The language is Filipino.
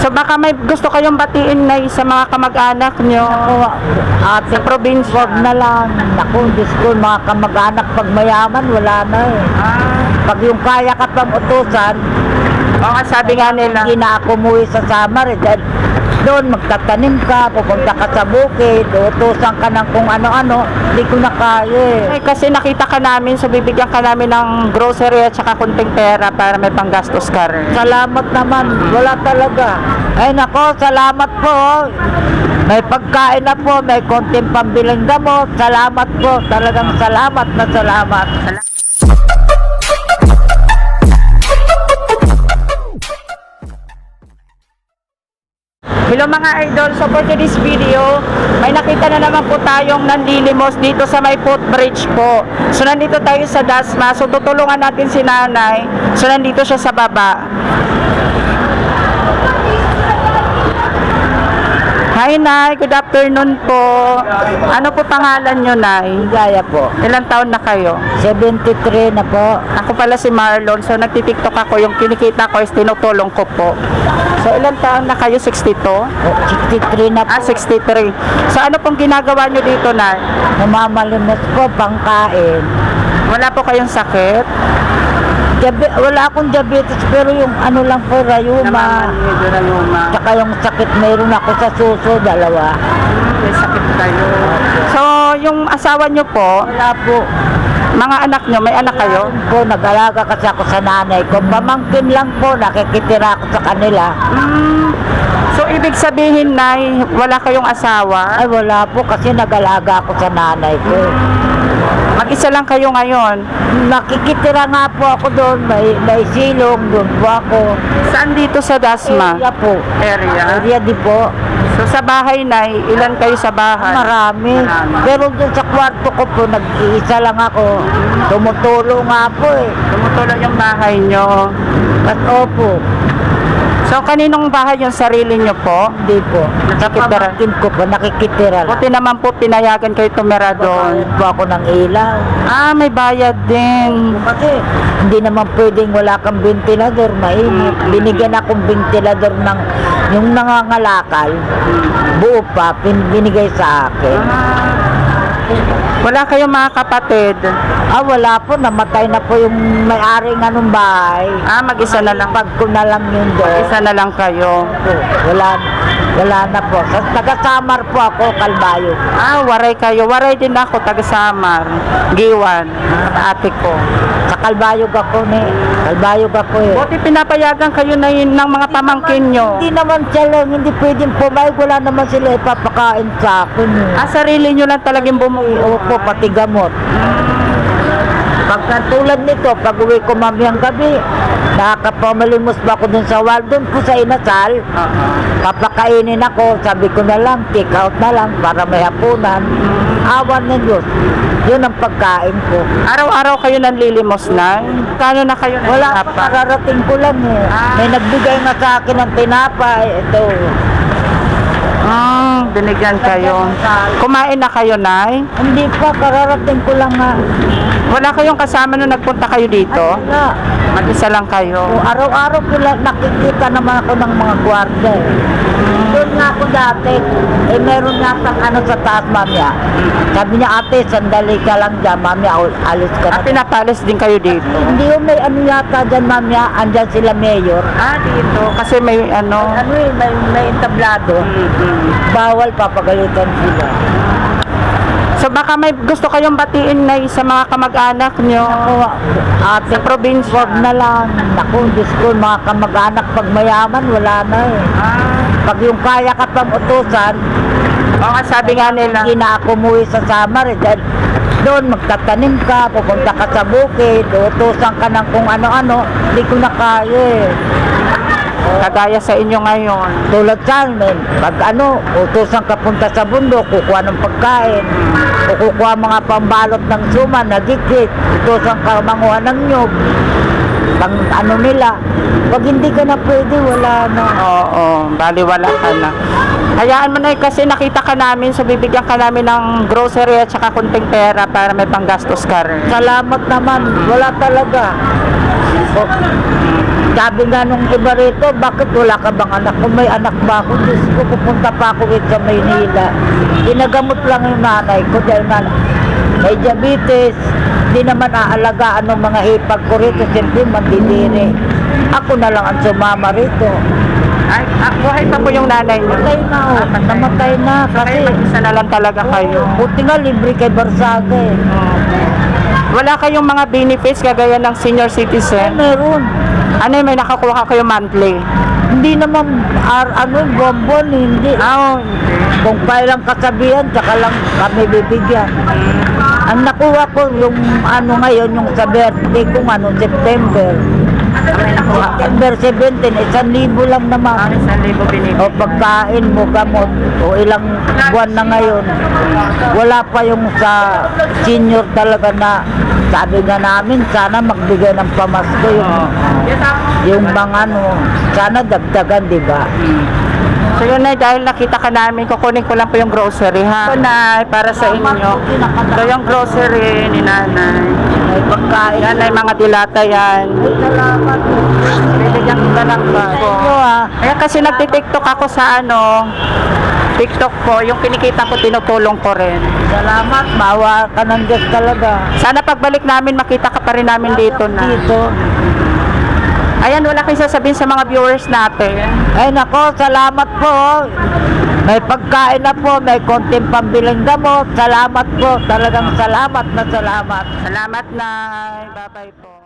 So baka may gusto kayong batiin na sa mga kamag-anak nyo Ate, sa probinsya. wag na lang. Naku, Diyos ko, mga kamag-anak pag mayaman, wala na eh. Ah, Pag yung kaya ka pang utusan, oo nga, sabi nga nila. hindi na ako umuwi sa summer eh. Dahil doon magtatanim ka, pupunta ka sa bukid, utusan ka ng kung ano-ano, hindi ko na kaya. Ay, kasi nakita ka namin, so bibigyan ka namin ng grocery at saka kunting pera para may panggastos ka rin. Salamat naman, wala talaga. Ay nako, salamat po. May pagkain na po, may konting pambiling gamot. Salamat po, talagang salamat na salamat. Hello mga idol, so for today's video, may nakita na naman po tayong nanlilimos dito sa may footbridge po. So nandito tayo sa Dasma, so tutulungan natin si nanay. So nandito siya sa baba. Hi Nay, good afternoon po. Ano po pangalan nyo Nay? Ligaya po. Ilang taon na kayo? 73 na po. Ako pala si Marlon. So nagtitiktok ako. Yung kinikita ko is tinutulong ko po. So ilang taon na kayo? 62? O, 63 na po. Ah, 63. So ano pong ginagawa nyo dito na? Namamalimos po, pangkain. Wala po kayong sakit? Diabe- wala akong diabetes pero yung ano lang po, rayuma. Rayuma. Tsaka yung sakit meron ako sa suso, dalawa. May sakit kayo. So yung asawa nyo po, Wala po. mga anak nyo, may anak kayo? po, nag-alaga kasi ako sa nanay ko. Pamangkin lang po, nakikitira ako sa kanila. Mm. So ibig sabihin na wala kayong asawa? Ay, wala po kasi nag-alaga ako sa nanay ko. Mag-isa lang kayo ngayon. Nakikitira nga po ako doon, may, may silong, doon po ako. Saan dito sa Dasma? Area po. Area? Area di po. So sa bahay na, ilan kayo sa bahay? Marami. Marami. Pero doon sa kwarto ko po, nag-iisa lang ako. Tumutulong nga po eh. Tumutulong yung bahay nyo. At opo, So kaninong bahay yung sarili nyo po? hindi po. Nakikitira. pamangkin ko po, nakikitira lang. Buti naman po pinayagan kayo tumira doon. Bayad po ako ng ilaw. Ah, may bayad din. Kasi hindi naman pwedeng wala kang ventilador, mainit. Binigyan akong ventilador ng yung nangangalakal. Buo pa, pin- binigay sa akin. Wala kayong mga kapatid. Ah, wala po, namatay na po yung may-ari nga nung bahay. Ah, mag-isa na lang. Pag ko na lang yun doon. Isa na lang kayo. Wala, wala na po. Sa taga-Samar po ako, Kalbayo. Ah, waray kayo. Waray din ako, taga Samar. Giwan. Ate ko. Sa Kalbayog ako ni. Kalbayog ako eh. Buti pinapayagan kayo na yun ng mga pamangkin nyo. Hindi naman sila, hindi pwedeng pumayag. Wala naman sila ipapakain sa akin eh. Ah, sarili nyo lang talagang bumuo. Opo, pati gamot. Pag tulad nito, pag uwi ko mamayang gabi, nakakapamalimos ba ako dun sa wall, dun po sa inasal, Oo. papakainin ako, sabi ko na lang, take out na lang para may hapunan. Awan ng Diyos. Yun ang pagkain ko. Araw-araw kayo nanlilimos na? Kano na kayo Wala pa, kararating ko lang eh. Ah. May nagbigay nga sa akin ng tinapay. Ito. Binigyan kayo. Kumain na kayo, Nay? Hindi pa, kararating ko lang nga. Wala kayong kasama nung nagpunta kayo dito? Ay, wala. Mag-isa lang kayo. O, araw-araw ko lang nakikita naman ako ng mga gwardiya eh. Nga ako dati, eh meron nga pang ano sa taas, mamya. Sabi niya, ate, sandali ka lang dyan, mamya, al- alis ka At na. pinapalis din kayo dito? Hindi yung may ano yata dyan, mamya, andyan sila mayor. Ah, dito. Kasi may ano... Ano eh, may, may entablado. Mm-mm. Bawal papagalitan sila. So baka may gusto kayong batiin na sa mga kamag-anak nyo ate, sa probinsya. wag na lang. Naku, Diyos ko, mga kamag-anak pag mayaman, wala na eh. Ah, Pag yung kaya ka pang utusan, oo nga, sabi nga nila. hindi na ako umuwi sa summer eh, dahil doon magtatanim ka, pupunta ka sa bukid, utusan ka ng kung ano-ano, hindi ko na kaya eh. Kagaya sa inyo ngayon. Tulad sa amin, pag ano, utusan ka punta sa bundok, kukuha ng pagkain, o kukuha mga pambalot ng suma, nagikit, utusan ka manguha ng nyog, pang ano nila. Pag hindi ka na pwede, wala na. Oo, baliwala ka na. Hayaan mo na eh, kasi nakita ka namin, so bibigyan ka namin ng grocery at saka kunting pera para may panggastos ka rin. Salamat naman, wala talaga. O, Sabi nga nung iba rito, bakit wala ka bang anak? Kung may anak ba ako, Diyos ko, pupunta pa ako rito sa Maynila. Ginagamot lang yung nanay ko dahil nga may diabetes. Di naman aalagaan ng mga hipag ko rito, siyempre mandidiri. Ako na lang ang sumama rito. Ay, ah, buhay pa po yung nanay niyo. Patay na, oh. Ah, patay. namatay na. Kasi, Kasi mag-isa na lang talaga kayo. buti nga libre kay Barsaga eh. Wala kayong mga benefits kagaya ng senior citizen. meron. Ano may nakakuha kayo monthly? Hindi naman, ar, ano, buwan hindi. Ah, Kung kailang kasabihan, tsaka lang kami bibigyan. Ang nakuha ko yung ano ngayon, yung sa birthday ko ano, September. September 17, isang libo lang Ah, naman. isang libo binibigay. O pagkain mo, gamot, o ilang buwan na ngayon. Wala pa yung sa senior talaga na sabi nga namin, sana magbigay ng pamasko yung, yung mga ano, sana dagdagan, di ba? So yun na, dahil nakita ka namin, kukunin ko lang po yung grocery ha. Ito na, para sa inyo. Ito yung grocery ni nanay. May pagkain. Yan ay mga dilata yan. Ay, salamat. Bibigyan kita ng bago. Ito ah. Kaya kasi nagtitiktok ako sa ano, TikTok ko, yung kinikita ko, tinutulong ko rin. Salamat, mawa ka ng Diyos talaga. Sana pagbalik namin, makita ka pa rin namin dito na. Dito. Ayan, wala kayong sasabihin sa mga viewers natin. Ay nako, salamat po. May pagkain na po, may konting pambiling gamot. Salamat po, talagang salamat na salamat. Salamat na. Bye-bye po.